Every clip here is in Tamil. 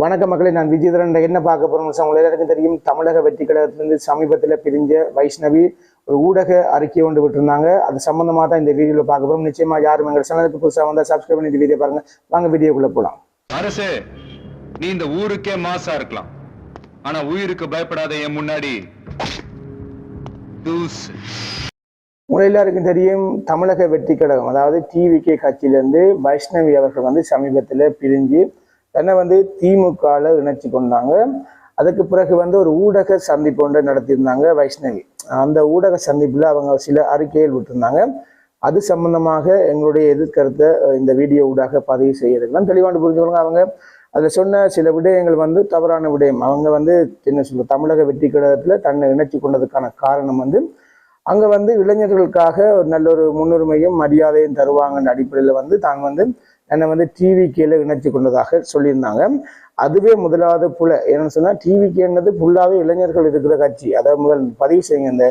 வணக்க மக்களே நான் விஜயதரன். என்ன பார்க்க போறோம் உங்க எல்லாருக்கும் தெரியும். தமிழக வெற்றி கழகத்திலிருந்து சமீபத்தில் பிரிஞ்ச வைஷ்ணவி ஒரு ஊடக அறிக்கை ஒன்று விட்டுருந்தாங்க. அது சம்பந்தமா தான் இந்த வீடியோவில் பார்க்க போறோம். நிச்சயமா யாரும் எங்கள் சேனலுக்கு புதுசாக வந்தால் சப்ஸ்கிரைப் பண்ணி வீடியோ பாருங்க. வாங்க வீடியோக்குள்ள போலாம். அரசே நீ இந்த ஊருக்கே மாசா இருக்கலாம். ஆனா உயிருக்கு பயப்படாத என் முன்னாடி தூசு. உங்க எல்லாருக்கும் தெரியும் தமிழக வெற்றி கழகம் அதாவது டிவிகே கட்சியிலேருந்து வைஷ்ணவி அவர்கள் வந்து சமீபத்தில் பிரிஞ்சு தன்னை வந்து திமுகவில் இணைச்சு கொண்டாங்க. அதுக்கு பிறகு வந்து ஒரு ஊடக சந்திப்பு ஒன்றை நடத்தியிருந்தாங்க வைஷ்ணவி. அந்த ஊடக சந்திப்பில் அவங்க சில அறிக்கைகள் விட்டுருந்தாங்க. அது சம்பந்தமாக எங்களுடைய எதிர்கருத்தை இந்த வீடியோ ஊடாக பதிவு செய்யறதுலாம் தெளிவாண்டு புரிஞ்சுக்கணும் அவங்க. அதில் சொன்ன சில விடயங்கள் வந்து தவறான விடயம். அவங்க வந்து என்ன சொல்ல தமிழக வெற்றி கழகத்தில் தன்னை இணைச்சி கொண்டதுக்கான காரணம் வந்து அங்கே வந்து இளைஞர்களுக்காக ஒரு நல்ல ஒரு முன்னுரிமையும் மரியாதையும் தருவாங்கன்ற அடிப்படையில் வந்து தான் வந்து என்னை வந்து டிவி கீழே இணைத்து கொண்டதாக சொல்லியிருந்தாங்க. அதுவே முதலாவது புல. என்னன்னு சொன்னால் டிவி கேன்றது ஃபுல்லாகவே இளைஞர்கள் இருக்கிற கட்சி. அதை முதல் பதிவு செய்யுங்க. இந்த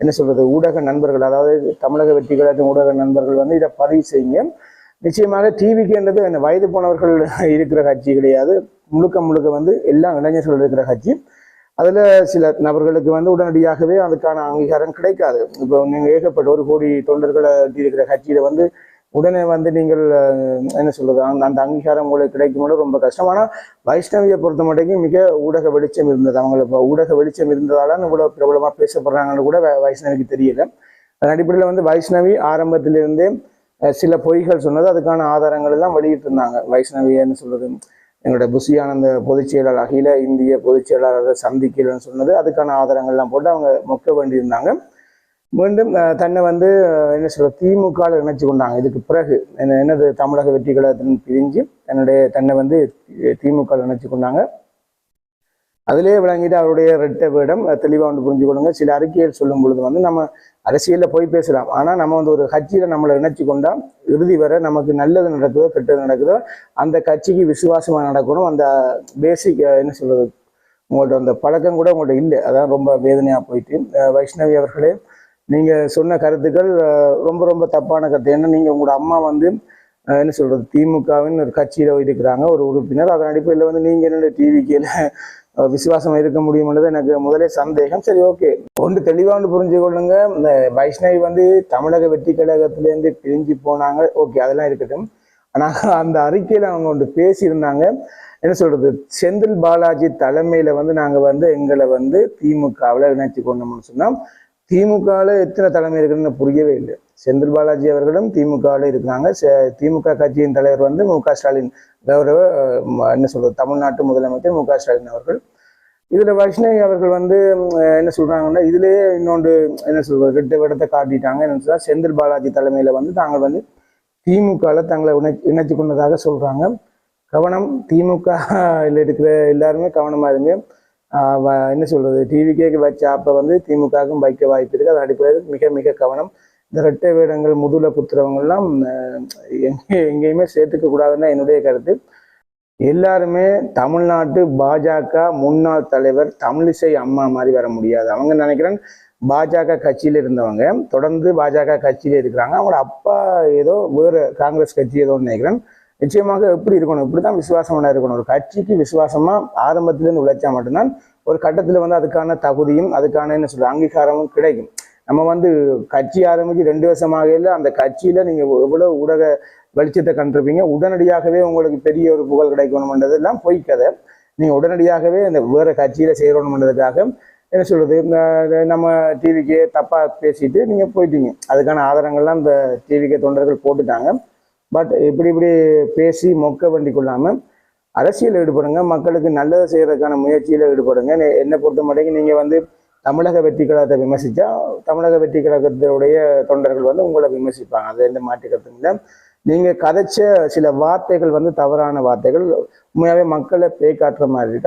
என்ன சொல்கிறது ஊடக நண்பர்கள் அதாவது தமிழக வெற்றி கழகத்தின் ஊடக நண்பர்கள் வந்து இதை பதிவு செய்யுங்க. நிச்சயமாக டிவிக்குன்றது அந்த வயது போனவர்கள் இருக்கிற கட்சி கிடையாது. முழுக்க முழுக்க வந்து எல்லா இளைஞர்கள் இருக்கிற கட்சி. அதில் சில நபர்களுக்கு வந்து உடனடியாகவே அதுக்கான அங்கீகாரம் கிடைக்காது. இப்போ நீங்கள் ஏகப்பட்ட ஒரு கோடி தொண்டர்களை இருக்கிற கட்சியில் வந்து உடனே வந்து நீங்கள் என்ன சொல்றது அந்த அந்த அங்கீகாரம் உங்களுக்கு கிடைக்கும் போது ரொம்ப கஷ்டம். ஆனால் வைஷ்ணவியை பொறுத்த மட்டும் மிக ஊடக வெளிச்சம் இருந்தது. அவங்களுக்கு ஊடக வெளிச்சம் இருந்ததால இவ்வளோ பிரபலமாக பேசப்படுறாங்கன்னு கூட வைஷ்ணவிக்கு தெரியல. அதன் அடிப்படையில் வந்து வைஷ்ணவி ஆரம்பத்திலிருந்தே சில பொய்கள் சொன்னது அதுக்கான ஆதாரங்கள் எல்லாம் வெளியிட்டிருந்தாங்க. வைஷ்ணவி என்ன சொல்றது எங்களோட புஷி பொதுச் செயலாளர் அகில இந்திய பொதுச் செயலாளர் சந்திக்கலன்னு சொன்னது. அதுக்கான ஆதாரங்கள்லாம் போட்டு அவங்க மொக்க வேண்டியிருந்தாங்க. மீண்டும் தன்னை வந்து என்ன சொல்ற திமுகவில் இணைச்சு கொண்டாங்க. இதுக்கு பிறகு என்ன- என்னது தமிழக வெற்றி கழகத்தின் பிரிஞ்சு தன்னுடைய தன்னை வந்து திமுக இணைச்சு கொண்டாங்க. அதிலே விளங்கிட்டு அவருடைய ரெட்ட வேடம் தெளிவாக வந்து புரிஞ்சு கொடுங்க சில அறிக்கைகள் சொல்லும் பொழுது வந்து நம்ம அரசியலில் போய் பேசலாம். ஆனால் நம்ம வந்து ஒரு கட்சியில் நம்மளை இணைச்சி கொண்டால் இறுதி வரை நமக்கு நல்லது நடக்குதோ கெட்டது நடக்குதோ அந்த கட்சிக்கு விசுவாசமாக நடக்கணும். அந்த பேசிக் என்ன சொல்கிறது உங்கள்ட்ட அந்த பழக்கம் கூட உங்கள்கிட்ட இல்லை. அதான் ரொம்ப வேதனையாக போயிட்டு. வைஷ்ணவி அவர்களே நீங்கள் சொன்ன கருத்துக்கள் ரொம்ப ரொம்ப தப்பான கருத்து. ஏன்னா நீங்கள் உங்களோட அம்மா வந்து என்ன சொல்றது திமுகவின் ஒரு கட்சியில் இருக்கிறாங்க ஒரு உறுப்பினர். அதன் அடிப்படையில் வந்து நீங்கள் என்ன டிவிக்கில் விசுவாசம் இருக்க முடியும்ன்றது எனக்கு முதலே சந்தேகம். சரி ஓகே. ஒன்று தெளிவாக ஒன்று புரிஞ்சு கொள்ளுங்க. இந்த வைஷ்ணவி வந்து தமிழக வெற்றி கழகத்திலேருந்து பிரிஞ்சு போனாங்க. ஓகே அதெல்லாம் இருக்கட்டும். ஆனால் அந்த அறிக்கையில் அவங்க ஒன்று பேசியிருந்தாங்க. என்ன சொல்றது செந்தில் பாலாஜி தலைமையில வந்து நாங்கள் வந்து எங்களை வந்து திமுகவில் இணைச்சு கொண்டோம்னு சொன்னால் திமுகவில் எத்தனை தலைமை இருக்குன்னு புரியவே இல்லை. செந்தில் பாலாஜி அவர்களும் திமுகவில் இருக்கிறாங்க. செ- திமுக கட்சியின் தலைவர் வந்து மு க ஸ்டாலின் கௌரவ ம- என்ன சொல்றது தமிழ்நாட்டு முதலமைச்சர் மு க ஸ்டாலின் அவர்கள். இதில் வைஷ்ணவி அவர்கள் வந்து என்ன சொல்கிறாங்கன்னா இதுலேயே இன்னொன்று என்ன சொல்வது ரெண்டு விடத்தை காட்டிட்டாங்க. என்னென்னு சொன்னால் செந்தில் பாலாஜி தலைமையில் வந்து தாங்கள் வந்து திமுகவில் தங்களை இணை இணைச்சு கொண்டதாக சொல்கிறாங்க கவனம் திமுக இருக்கிற எல்லாருமே கவனமாக இருங்க. வ- என்ன சொல்கிறது டிவிக்கே வச்ச ஆப்பை வந்து திமுகவுக்கும் வைக்க வாய்ப்பு இருக்குது அதன் அடிப்படையில் மிக மிக கவனம். இந்த ரெட்டை வேடங்கள் முதுல குத்துறவங்கெல்லாம் எங்கே எங்கேயுமே சேர்த்துக்க கூடாதுன்னு என்னுடைய கருத்து. எல்லாருமே தமிழ்நாட்டு பாஜக முன்னாள் தலைவர் தமிழிசை அம்மா மாதிரி வர முடியாது. அவங்க நினைக்கிறேன் பாஜக கட்சியில இருந்தவங்க. தொடர்ந்து பாஜக கட்சியில இருக்கிறாங்க. அவங்களோட அப்பா ஏதோ வேறு காங்கிரஸ் கட்சி ஏதோ நினைக்கிறேன். நிச்சயமாக எப்படி இருக்கணும்? இப்படி தான் விசுவாசமான இருக்கணும். ஒரு கட்சிக்கு விசுவாசமா ஆரம்பத்திலேருந்து உழைச்சா மட்டும்தான் ஒரு கட்டத்தில் வந்து அதுக்கான தகுதியும் அதுக்கான என்ன சொல்ற அங்கீகாரமும் கிடைக்கும். நம்ம வந்து கட்சி ஆரம்பிச்சு ரெண்டு வருஷமாக அந்த கட்சியில நீங்க எவ்வளவு ஊடக வெளிச்சத்தை கண்டிருப்பீங்க? உடனடியாகவே உங்களுக்கு பெரிய ஒரு புகழ் கிடைக்கணும்ன்றதெல்லாம் பொய் கதை. நீங்க உடனடியாகவே அந்த வேற கட்சியில சேரணும்ன்றதுக்காக என்ன சொல்றது? நம்ம டிவிக்கே தப்பா பேசிட்டு நீங்க போயிட்டீங்க. அதுக்கான ஆதாரங்கள்லாம் இந்த டிவிக்கே தொண்டர்கள் போட்டுட்டாங்க. பட் இப்படி இப்படி பேசி மொக்க வண்டி கொள்ளாம அரசியல் ஈடுபடுங்க. மக்களுக்கு நல்லதை செய்யறதுக்கான முயற்சியில ஈடுபடுங்க. என்னை பொறுத்த மட்டும் நீங்க வந்து தமிழக வெற்றி கழகத்தை விமர்சிச்சா தமிழக வெற்றி கழகத்தினுடைய தொண்டர்கள் வந்து உங்களை விமர்சிப்பாங்க. அது எந்த மாற்று இல்லை. நீங்க கதைச்ச சில வார்த்தைகள் வந்து தவறான வார்த்தைகள். உண்மையாவே மக்களை பேய் காட்டுற மாதிரி இருக்கு.